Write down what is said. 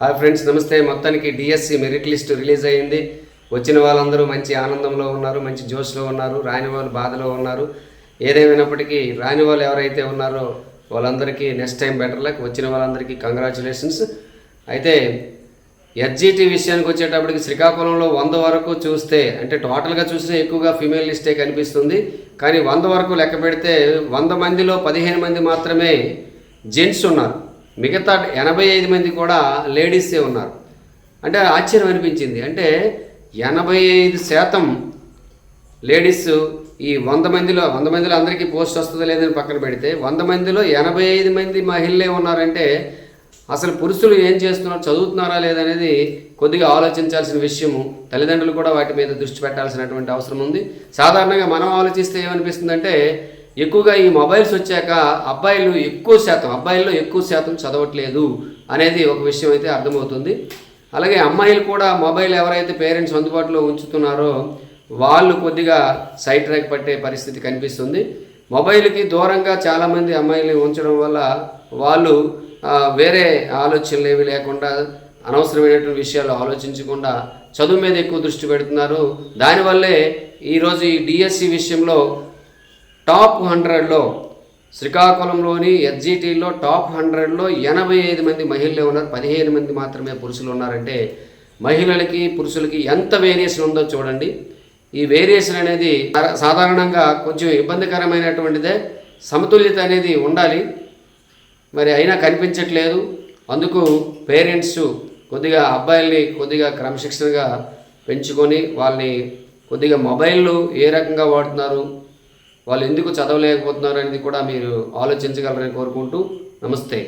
Hi friends నమస్తే. మొత్తానికి DSC merit list release అయ్యింది. వచ్చిన వాళ్ళందరూ మంచి ఆనందంలో ఉన్నారు మంచి జోష్లో ఉన్నారు రాని వాళ్ళు బాధలో ఉన్నారు. ఏదేమైనప్పటికీ రాని వాళ్ళు ఎవరైతే ఉన్నారో వాళ్ళందరికీ నెక్స్ట్ టైం బెటర్ లక్. వచ్చిన వాళ్ళందరికీ కంగ్రాచులేషన్స్. అయితే ఎస్జీటీ విషయానికి వచ్చేటప్పటికి శ్రీకాకుళంలో వంద వరకు చూస్తే అంటే టోటల్గా చూస్తే ఎక్కువగా ఫిమేల్ లిస్టే కనిపిస్తుంది. కానీ వంద వరకు లెక్క పెడితే వంద మందిలో పదిహేను మంది మాత్రమే జెంట్స్ ఉన్నారు. మిగతా ఎనభై ఐదు మంది కూడా లేడీసే ఉన్నారు. అంటే ఆశ్చర్యం అనిపించింది. అంటే ఎనభై ఐదు శాతం లేడీస్ ఈ వంద మందిలో వంద మందిలో అందరికీ పోస్ట్ వస్తుందో లేదని పక్కన పెడితే వంద మందిలో ఎనభై ఐదు మంది మహిళలే ఉన్నారంటే అసలు పురుషులు ఏం చేస్తున్నారు చదువుతున్నారా లేదనేది కొద్దిగా ఆలోచించాల్సిన విషయము. తల్లిదండ్రులు కూడా వాటి మీద దృష్టి పెట్టాల్సినటువంటి అవసరం ఉంది. సాధారణంగా మనం ఆలోచిస్తే ఏమనిపిస్తుందంటే ఎక్కువగా ఈ మొబైల్స్ వచ్చాక అబ్బాయిలు ఎక్కువ శాతం అబ్బాయిల్లో ఎక్కువ శాతం చదవట్లేదు అనేది ఒక విషయం అయితే అర్థమవుతుంది. అలాగే అమ్మాయిలు కూడా మొబైల్ ఎవరైతే పేరెంట్స్ అందుబాటులో ఉంచుతున్నారో వాళ్ళు కొద్దిగా సైట్ ట్రాక్ పట్టే పరిస్థితి కనిపిస్తుంది. మొబైల్కి దూరంగా చాలామంది అమ్మాయిల్ని ఉంచడం వల్ల వాళ్ళు వేరే ఆలోచనలు ఏవి లేకుండా అనవసరమైనటువంటి విషయాలు ఆలోచించకుండా చదువు మీద ఎక్కువ దృష్టి పెడుతున్నారు. దానివల్లే ఈరోజు ఈ డిఎస్సి విషయంలో టాప్ హండ్రెడ్లో శ్రీకాకుళంలోని ఎస్జిటిలో టాప్ హండ్రెడ్లో ఎనభై ఐదు మంది మహిళలే ఉన్నారు. పదిహేను మంది మాత్రమే పురుషులు ఉన్నారంటే మహిళలకి పురుషులకి ఎంత వేరియేషన్ ఉందో చూడండి. ఈ వేరియేషన్ అనేది సాధారణంగా కొంచెం ఇబ్బందికరమైనటువంటిదే. సమతుల్యత అనేది ఉండాలి. మరి అయినా కనిపించట్లేదు. అందుకు పేరెంట్స్ కొద్దిగా అబ్బాయిల్ని కొద్దిగా క్రమశిక్షణగా పెంచుకొని వాళ్ళని కొద్దిగా మొబైల్ ఏ రకంగా వాడుతున్నారు వాళ్ళు ఎందుకు చదవలేకపోతున్నారు అనేది కూడా మీరు ఆలోచించగలరని కోరుకుంటూ నమస్తే.